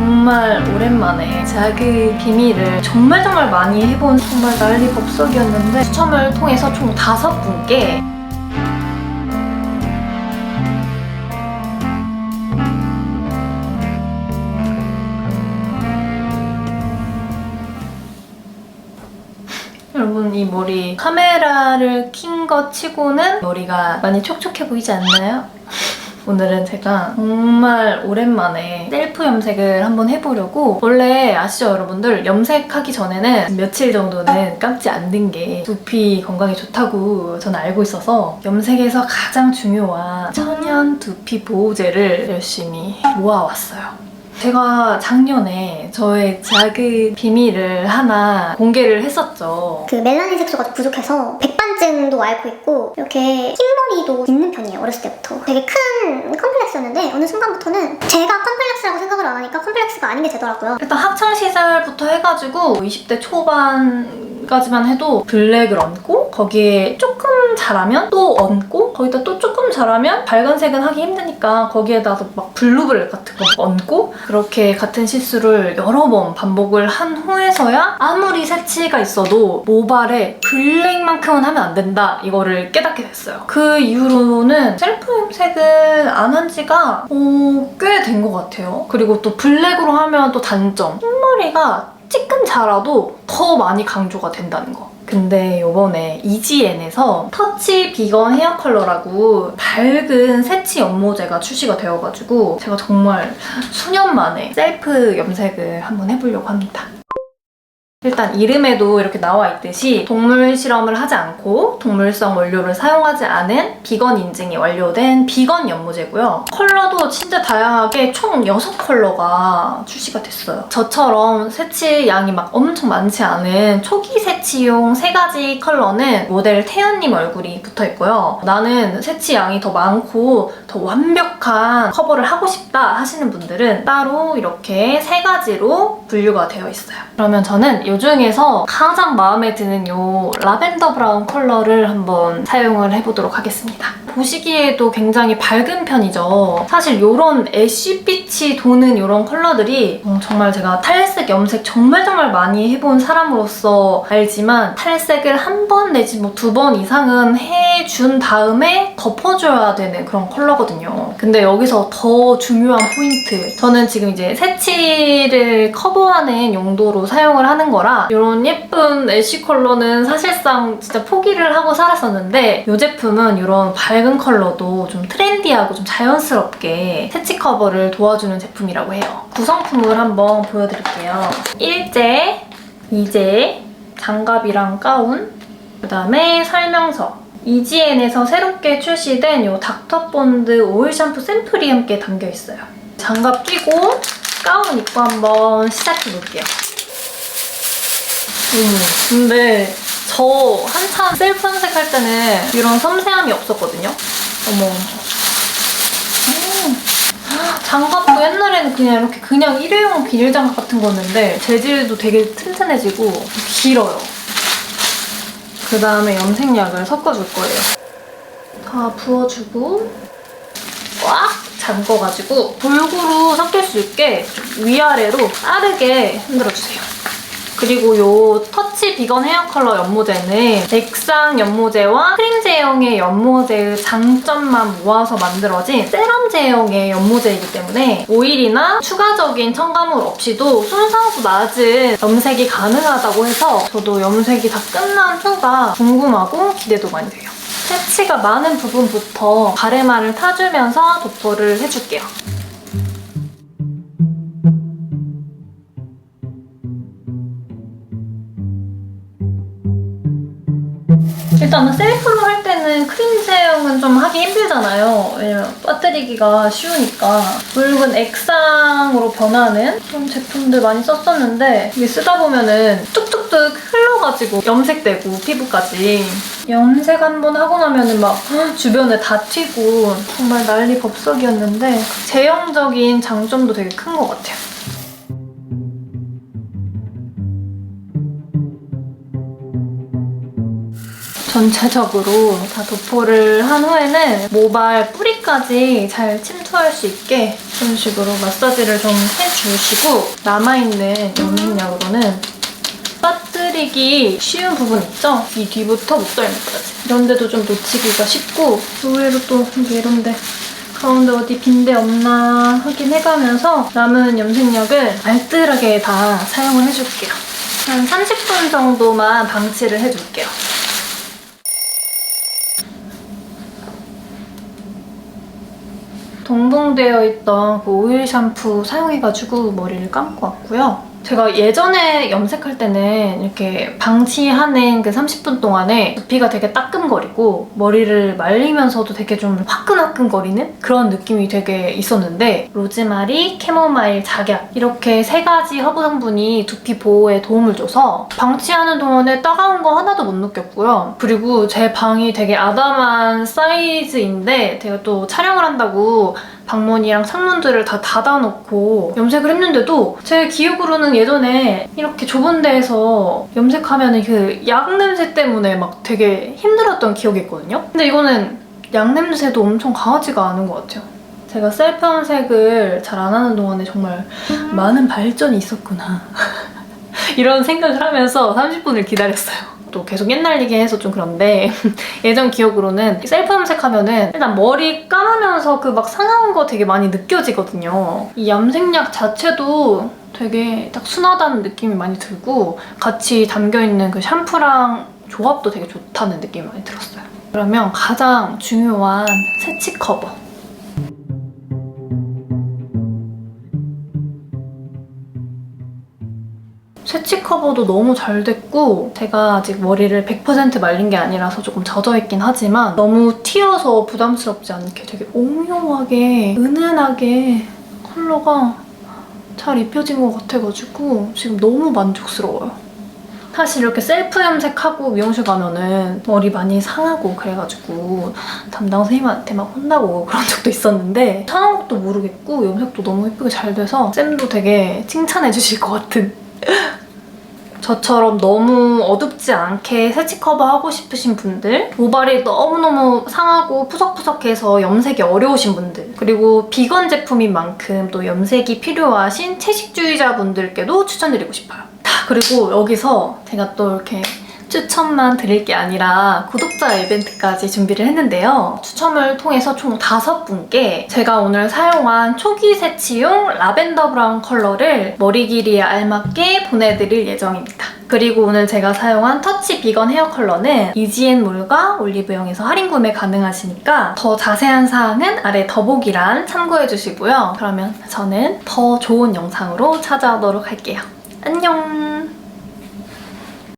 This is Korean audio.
정말 오랜만에 자그 비밀을 정말 정말 많이 해본 정말 난리 법석이었는데 추첨을 통해서 총 다섯 분께 여러분 이 머리 카메라를 킨 것 치고는 머리가 많이 촉촉해 보이지 않나요? 오늘은 제가 정말 오랜만에 셀프 염색을 한번 해보려고 원래 아시죠 여러분들 염색하기 전에는 며칠 정도는 감지 않는 게 두피 건강에 좋다고 저는 알고 있어서 염색에서 가장 중요한 천연 두피 보호제를 열심히 모아왔어요. 제가 작년에 저의 자그 비밀을 하나 공개를 했었죠. 그 멜라닌 색소가 좀 부족해서 백반증도 앓고 있고 이렇게 흰 머리도 있는 편이에요 어렸을 때부터. 되게 큰 컴플렉스였는데 어느 순간부터는 제가 컴플렉스라고 생각을 안 하니까 컴플렉스가 아닌 게 되더라고요. 일단 학창 시절부터 해가지고 20대 초반까지만 해도 블랙을 얹고 거기에 조금 잘하면 또 얹고 거기다 또 조금 잘하면 밝은색은 하기 힘드니까 거기에다가 막 블루블랙 같은 거 얹고 그렇게 같은 실수를 여러 번 반복을 한 후에서야 아무리 새치가 있어도 모발에 블랙만큼은 하면 안 된다 이거를 깨닫게 됐어요. 그 이후로는 셀프 염색을 안한 지가 어, 꽤된 것 같아요. 그리고 또 블랙으로 하면 또 단점 흰머리가 조금 자라도 더 많이 강조가 된다는 거. 근데 요번에 EGN에서 터치 비건 헤어 컬러라고 밝은 새치 연모제가 출시가 되어가지고 제가 정말 수년 만에 셀프 염색을 한번 해보려고 합니다. 일단 이름에도 이렇게 나와 있듯이 동물 실험을 하지 않고 동물성 원료를 사용하지 않은 비건 인증이 완료된 비건 연모제고요. 컬러도 진짜 다양하게 총 6컬러가 출시가 됐어요. 저처럼 새치 양이 막 엄청 많지 않은 초기 새치용 세 가지 컬러는 모델 태연님 얼굴이 붙어 있고요. 나는 새치 양이 더 많고 더 완벽한 커버를 하고 싶다 하시는 분들은 따로 이렇게 세 가지로 분류가 되어 있어요. 그러면 저는 이 중에서 가장 마음에 드는 이 라벤더 브라운 컬러를 한번 사용을 해보도록 하겠습니다. 보시기에도 굉장히 밝은 편이죠. 사실 이런 애쉬빛이 도는 이런 컬러들이 어, 정말 제가 탈색, 염색 정말 정말 많이 해본 사람으로서 알지만 탈색을 한 번 내지 뭐 두 번 이상은 해준 다음에 덮어줘야 되는 그런 컬러거든요. 근데 여기서 더 중요한 포인트. 저는 지금 이제 새치를 커버하는 용도로 사용을 하는 거라 이런 예쁜 애쉬 컬러는 사실상 진짜 포기를 하고 살았었는데 이 제품은 이런 밝은 컬러도 좀 트렌디하고 좀 자연스럽게 새치 커버를 도와주는 제품이라고 해요. 구성품을 한번 보여드릴게요. 1제, 2제, 장갑이랑 가운, 그 다음에 설명서. EGN에서 새롭게 출시된 이 닥터본드 오일 샴푸 샘플이 함께 담겨 있어요. 장갑 끼고 가운 입고 한번 시작해 볼게요. 음, 근데 저 한참 셀프 염색할 때는 이런 섬세함이 없었거든요. 어머. 음. 장갑도 옛날에는 그냥 이렇게 그냥 일회용 비닐 장갑 같은 거였는데 재질도 되게 튼튼해지고 길어요. 그 다음에 염색약을 섞어줄 거예요. 다 부어주고 꽉 잠궈가지고 골고루 섞일 수 있게 위아래로 빠르게 흔들어주세요. 그리고 요 터치 비건 헤어 컬러 연모제는 액상 연모제와 크림 제형의 연모제의 장점만 모아서 만들어진 세럼 제형의 연모제이기 때문에 오일이나 추가적인 첨가물 없이도 순상수 낮은 염색이 가능하다고 해서 저도 염색이 다 끝난 후가 궁금하고 기대도 많이 돼요. 패치가 많은 부분부터 가래말을 타주면서 도포를 해줄게요. 일단은 셀프로 할 때는 크림 제형은 좀 하기 힘들잖아요. 왜냐면 빠뜨리기가 쉬우니까. 붉은 액상으로 변하는 그런 제품들 많이 썼었는데 이게 쓰다 보면은 뚝뚝뚝 흘러가지고 염색되고 피부까지. 염색 한 번 하고 나면은 막 주변에 다 튀고 정말 난리 법석이었는데 제형적인 장점도 되게 큰 것 같아요. 전체적으로 다 도포를 한 후에는 모발 뿌리까지 잘 침투할 수 있게 이런 식으로 마사지를 좀 해주시고 남아있는 염색약으로는 빠뜨리기 쉬운 부분 있죠? 이 뒤부터 목덜미까지 이런 데도 좀 놓치기가 쉽고 의외로 또 이게 이런데 가운데 어디 빈데 없나 확인해가면서 남은 염색약을 알뜰하게 다 사용을 해줄게요. 한 30분 정도만 방치를 해줄게요. 동봉되어 있던 그 오일 샴푸 사용해가지고 머리를 감고 왔고요. 제가 예전에 염색할 때는 이렇게 방치하는 그 30분 동안에 두피가 되게 따끔거리고 머리를 말리면서도 되게 좀 화끈화끈거리는 그런 느낌이 되게 있었는데 로즈마리, 캐모마일, 작약 이렇게 세 가지 허브 성분이 두피 보호에 도움을 줘서 방치하는 동안에 따가운 거 하나도 못 느꼈고요. 그리고 제 방이 되게 아담한 사이즈인데 제가 또 촬영을 한다고 방문이랑 창문들을 다 닫아놓고 염색을 했는데도 제 기억으로는 예전에 이렇게 좁은 데에서 염색하면 그약 냄새 때문에 막 되게 힘들었던 기억이 있거든요. 근데 이거는 약 냄새도 엄청 강하지가 않은 것 같아요. 제가 셀프 염색을 잘 안 하는 동안에 정말 많은 발전이 있었구나. 이런 생각을 하면서 30분을 기다렸어요. 또 계속 옛날 얘기해서 좀 그런데 예전 기억으로는 셀프 염색하면은 일단 머리 감으면서 그 막 상한 거 되게 많이 느껴지거든요. 이 염색약 자체도 되게 딱 순하다는 느낌이 많이 들고 같이 담겨있는 그 샴푸랑 조합도 되게 좋다는 느낌이 많이 들었어요. 그러면 가장 중요한 세치 커버. 세치 커버도 너무 잘 됐고 제가 아직 머리를 100% 말린 게 아니라서 조금 젖어있긴 하지만 너무 튀어서 부담스럽지 않게 되게 오묘하게 은은하게 컬러가 잘 입혀진 것 같아가지고 지금 너무 만족스러워요. 사실 이렇게 셀프 염색하고 미용실 가면은 머리 많이 상하고 그래가지고 담당 선생님한테 막 혼나고 그런 적도 있었는데 상한 것도 모르겠고 염색도 너무 예쁘게 잘 돼서 쌤도 되게 칭찬해 주실 것 같은 저처럼 너무 어둡지 않게 세치 커버 하고 싶으신 분들, 모발이 너무너무 상하고 푸석푸석해서 염색이 어려우신 분들, 그리고 비건 제품인 만큼 또 염색이 필요하신 채식주의자분들께도 추천드리고 싶어요. 다 그리고 여기서 제가 또 이렇게 추천만 드릴 게 아니라 구독자 이벤트까지 준비를 했는데요. 추첨을 통해서 총 다섯 분께 제가 오늘 사용한 초기 세치용 라벤더 브라운 컬러를 머리 길이에 알맞게 보내드릴 예정입니다. 그리고 오늘 제가 사용한 터치 비건 헤어 컬러는 이지앤 몰과 올리브영에서 할인 구매 가능하시니까 더 자세한 사항은 아래 더보기란 참고해주시고요. 그러면 저는 더 좋은 영상으로 찾아오도록 할게요. 안녕!